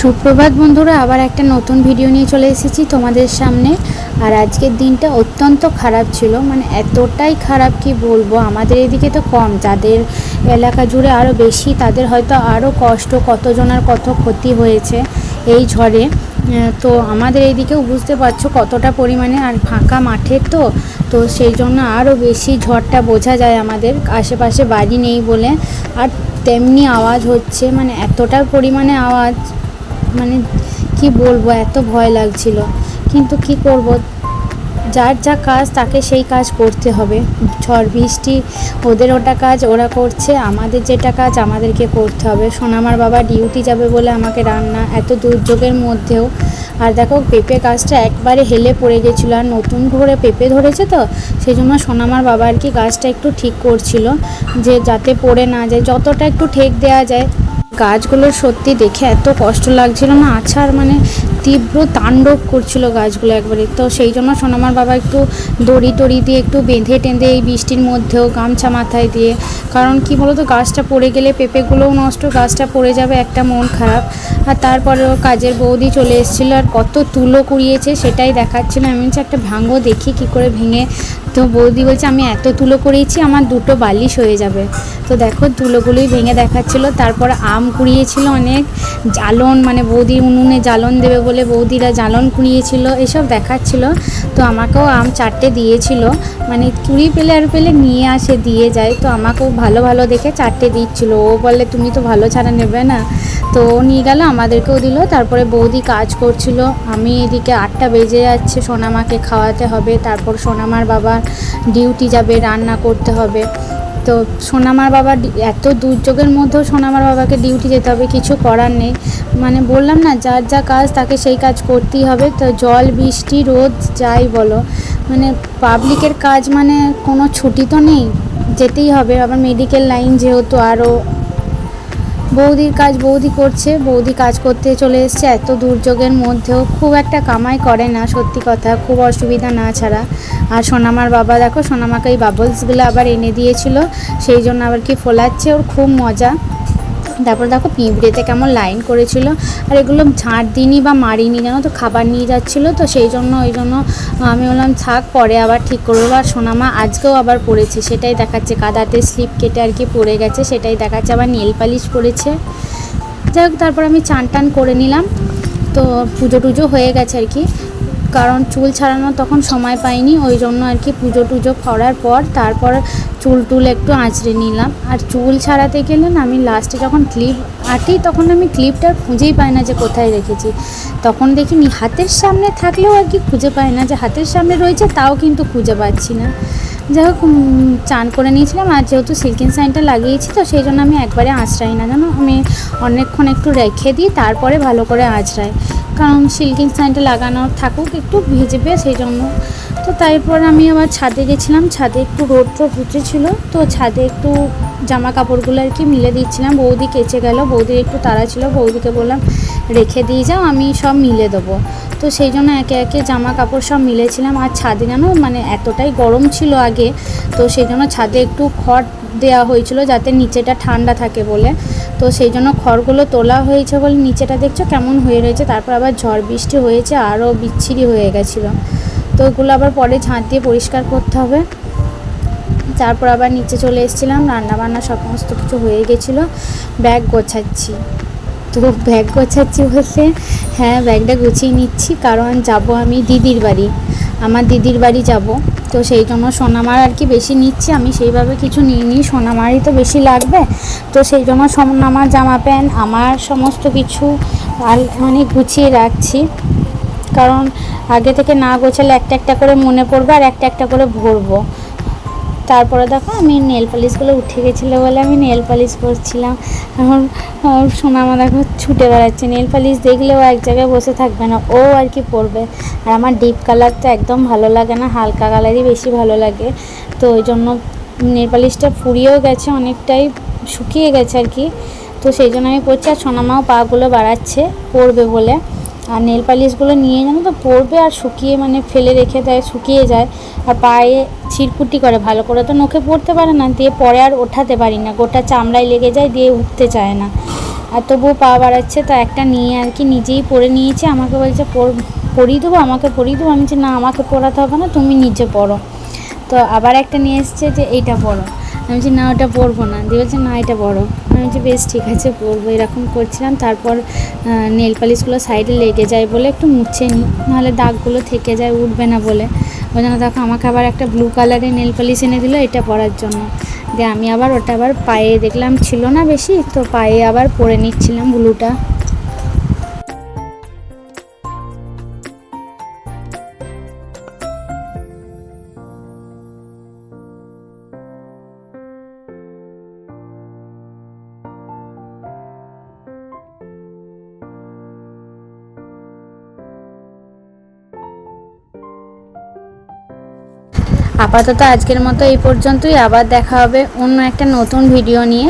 সুপ্রভাত বন্ধুরা, আবার একটা নতুন ভিডিও নিয়ে চলে এসেছি তোমাদের সামনে। আর আজকের দিনটা অত্যন্ত খারাপ ছিল। মানে এতটাই খারাপ কি বলব, আমাদের এদিকে তো কম। যাদের এলাকা জুড়ে আরও বেশি, তাদের হয়তো আরও কষ্ট কতজনের কত ক্ষতি হয়েছে এই ঝড়ে। তো আমাদের এইদিকেও বুঝতে পারছ কতটা পরিমাণে আর ফাঁকা মাঠের তো। তো সেই জন্য আরও বেশি ঝড়টা বোঝা যায় আমাদের। আশেপাশে বাড়ি নেই বলে। আর তেমনি আওয়াজ হচ্ছে মানে এতটা পরিমাণে আওয়াজ মানে কি বলব, এত ভয় লাগছিল। কিন্তু কি করব? যার যা কাজ, তাকে সেই কাজ করতে হবে। ঝড়, বৃষ্টি, ওদের ওটা কাজ, ওরা করছে। আমাদের যেটা কাজ, আমাদেরকে করতে হবে। সোনামার বাবা ডিউটি যাবে বলে আমাকে রান্না, এত দুর্যোগের মধ্যেও। আর দেখো, পেঁপে গাছটা একবারে হেলে পড়ে গেছিল। আর নতুন করে পেঁপে ধরেছে তো সেই জন্য সোনামার বাবা আর কি গাছটা একটু ঠিক করছিল। যে যাতে পড়ে না যায়, যতটা একটু ঠেক দেওয়া যায় গাছগুলো সত্যি দেখে এত কষ্ট লাগছিল না? আছাড় মানে তীব্র তাণ্ডব করছিল গাছগুলো একবারে। তো সেই জন্য সোনামার বাবা একটু দড়ি টড়ি দিয়ে একটু বেঁধে টেঁধে এই বৃষ্টির মধ্যেও গামছা মাথায় দিয়ে, কারণ কি বলতো, গাছটা পড়ে গেলে পেঁপেগুলোও নষ্ট, গাছটা পড়ে যাবে, একটা মন খারাপ। আর তারপরেও কাজের বৌদি চলে এসেছিল আর কত তুলো কুড়িয়েছে সেটাই দেখাচ্ছিল আমি বলছি, একটা ভাঙো, দেখি কি করে ভেঙে। তো বৌদি বলছে, আমি এত তুলো করিয়েছি আমার দুটো বালিশ হয়ে যাবে। তো দেখো তুলোগুলোই ভেঙে দেখাচ্ছিল, তারপর আম কুড়িয়েছিল অনেক, জ্বালন মানে বৌদি উনুনে জ্বালন দেবে বলে বৌদিরা জ্বালন কুড়িয়েছিল, এসব দেখাচ্ছিল। তো আমাকেও আম চারটে দিয়েছিল মানে কুড়ি পেলে আর পেলে নিয়ে আসে, দিয়ে যায়। তো আমাকেও ভালো ভালো দেখে চারটে দিচ্ছিল, ও বলে তুমি তো ভালো ছাড়া নেবে না। তো ও নিয়ে গেল, আমাদেরকেও দিল, তারপরে বৌদি কাজ করছিল। আমি এদিকে আটটা বেজে যাচ্ছে, সোনামাকে খাওয়াতে হবে, তারপর সোনামার বাবা ডিউটি যাবে, রান্না করতে হবে। তো সোনামার বাবা এত দুর্যোগের মধ্যেও সোনামার বাবাকে ডিউটি যেতে হবে, কিছু করার নেই। মানে বললাম না, যার যা কাজ তাকে সেই কাজ করতেই হবে। তো জল, বৃষ্টি, রোদ, যাই বলো। মানে পাবলিকের কাজ মানে কোনো ছুটি তো নেই, যেতেই হবে। আবার মেডিকেল লাইন যেহেতু আরও বৌদির কাজ বৌদি করছে, বৌদি কাজ করতে চলে এসছে। এত দুর্যোগের মধ্যেও খুব একটা কামাই করে না, সত্যি কথা, খুব অসুবিধা না ছাড়া। আর সোনামার বাবা, দেখো, সোনামাকে এই বাবলসগুলো আবার এনে দিয়েছিল, সেই জন্য আবার কি ফোলাচ্ছে, ওর খুব মজা। তারপর দেখো পিঁপড়েতে কেমন লাইন করেছিল। আর এগুলো ঝাঁট দিইনি বা মারিনি, জানো তো? খাবার নিয়ে যাচ্ছিল তো সেই জন্য, ওই জন্য আমি বললাম, থাক, পরে আবার ঠিক করব। আর সোনামা আজকেও আবার পড়েছে, সেটাই দেখাচ্ছে। কাদাতে স্লিপ কেটে আর কি পড়ে গেছে, সেটাই দেখাচ্ছে। আবার নেল পালিশ পড়েছে। যাই হোক, তারপর আমি চান টান করে নিলাম। তো পুজো টুজো হয়ে গেছে আর কি। কারণ চুল ছাড়ানোর তখন সময় পাইনি, ওই জন্য আর কি পুজো টুজো করার পর তারপর চুল টুল একটু আঁচড়ে নিলাম। আর চুল ছাড়াতে গেলে না আমি লাস্টে যখন ক্লিপ আঁটি তখন আমি ক্লিপটা খুঁজেই পাই না যে কোথায় রেখেছি। তখন দেখি নি, হাতের সামনে থাকলেও আর কি খুঁজে পাই না যে হাতের সামনে রয়েছে তাও কিন্তু খুঁজে পাচ্ছি না। যাই হোক চান করে নিয়েছিলাম, আর যেহেতু সিল্কিন সাইনটা লাগিয়েছি তো সেই জন্য আমি একবারে আঁচড়াই না। জানো, আমি অনেকক্ষণ একটু রেখে দিই, তারপরে ভালো করে আঁচড়াই। কারণ সিল্কিং সাইনটা লাগানো থাকুক, একটু ভিজবে সেই জন্য তো তারপর আমি আবার ছাদে গেছিলাম, ছাদে একটু রোদ টোদ উঠেছিল, তো ছাদে একটু জামা কাপড়গুলো আর কি মিলে দিচ্ছিলাম। বৌদি কেচে গেল, বৌদির একটু তাড়া ছিল, বৌদিকে বললাম, রেখে দিয়ে যাও, আমি সব মিলে দেবো। তো সেই জন্য একে একে জামা কাপড় সব মিলেছিলাম। আর ছাদে জানো মানে এতটাই গরম ছিল আগে, তো সেই জন্য ছাদে একটু খড় দেওয়া হয়েছিল যাতে নিচেটা ঠান্ডা থাকে বলে। তো সেই জন্য খড়গুলো তোলা হয়েছে বলে নিচেটা দেখছ কেমন হয়ে রয়েছে, তারপর আবার ঝড় বৃষ্টি হয়েছে, আরও বিচ্ছিরি হয়ে গেছিল। তো ওগুলো আবার পরে ঝাঁট দিয়ে পরিষ্কার করতে হবে। তারপর আবার নিচে চলে এসেছিলাম, রান্নাবান্না সমস্ত কিছু হয়ে গেছিল, ব্যাগ গোছাচ্ছি। তো ব্যাগ গোছাচ্ছি বলতে হ্যাঁ ব্যাগটা গুছিয়ে নিচ্ছি, কারণ যাব আমি দিদির বাড়ি। আমার দিদির বাড়ি যাব। তো সেই জন্য সোনামার আর কি বেশি নিচ্ছি। আমি সেইভাবে কিছু নিই সোনামারই তো বেশি লাগবে। তো সেই জন্য সোনামার জামা প্যান্ট, আমার সমস্ত কিছু মানে গুছিয়ে রাখছি। কারণ আগে থেকে না গোছালে একটা একটা করে মনে পড়বে আর একটা একটা করে ভরবো। তারপরে দেখো আমি নেল পালিশগুলো উঠে গেছিল বলে আমি নেল পালিশ করছিলাম এখন ওর সোনামা দেখো ছুটে বেড়াচ্ছে। নেল পালিশ দেখলেও এক জায়গায় বসে থাকবে না, ও আর কি পরবে। আর আমার ডিপ কালার তো একদম ভালো লাগে না, হালকা কালারই বেশি ভালো লাগে। তো ওই জন্য নেল পালিশটা ফুরিয়েও গেছে, অনেকটাই শুকিয়ে গেছে আর কি। তো সেই জন্য আমি পরছি আর সোনামাও পাগুলো বাড়াচ্ছে, পরবে বলে। আর নেল পালিশগুলো নিয়ে জানো তো, পরবে আর শুকিয়ে মানে ফেলে রেখে দেয়, শুকিয়ে যায়। আর পায়ে ছিটকুটি করে ভালো করে। তো নখে পড়তে পারে না, দিয়ে পরে আর ওঠাতে পারি না। গোটা চামড়ায় লেগে যায়, দিয়ে উঠতে চায় না। আর তবুও পা বাড়াচ্ছে, তো একটা নিয়ে আর কি নিজেই পরে নিয়েছে। আমাকে বলছে, পর- পরিয়ে দেবো, আমাকে পরিয়ে দেবো। আমি বলছি, না, আমাকে পরাতে হবে না, তুমি নিজে পরো। তো আবার একটা নিয়ে এসছে যে, এইটা পরো। আমি বলছি, না, ওটা পরবো না। দিয়ে বলছে, না, এটা পরো। আমি যে বেশ ঠিক আছে, পরবো, এরকম করছিলাম। তারপর নেল পালিশগুলো সাইডে লেগে যায় বলে একটু মুছে নিই, নাহলে দাগগুলো থেকে যায়, উঠবে না বলে। ওই জন্য দেখো, আমাকে আবার একটা ব্লু কালারের নেল পালিশ এনে দিল, এটা পরার জন্য। দিয়ে আমি আবার ওটা আবার পায়ে দেখলাম ছিল না বেশি, তো পায়ে আবার পরে নিচ্ছিলাম ব্লুটা আপাতত আজকের মতো এই পর্যন্তই। আবার দেখা হবে অন্য একটা নতুন ভিডিও নিয়ে।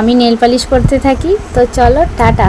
আমি নেল পালিশ করতে থাকি। তো চলো, টাটা।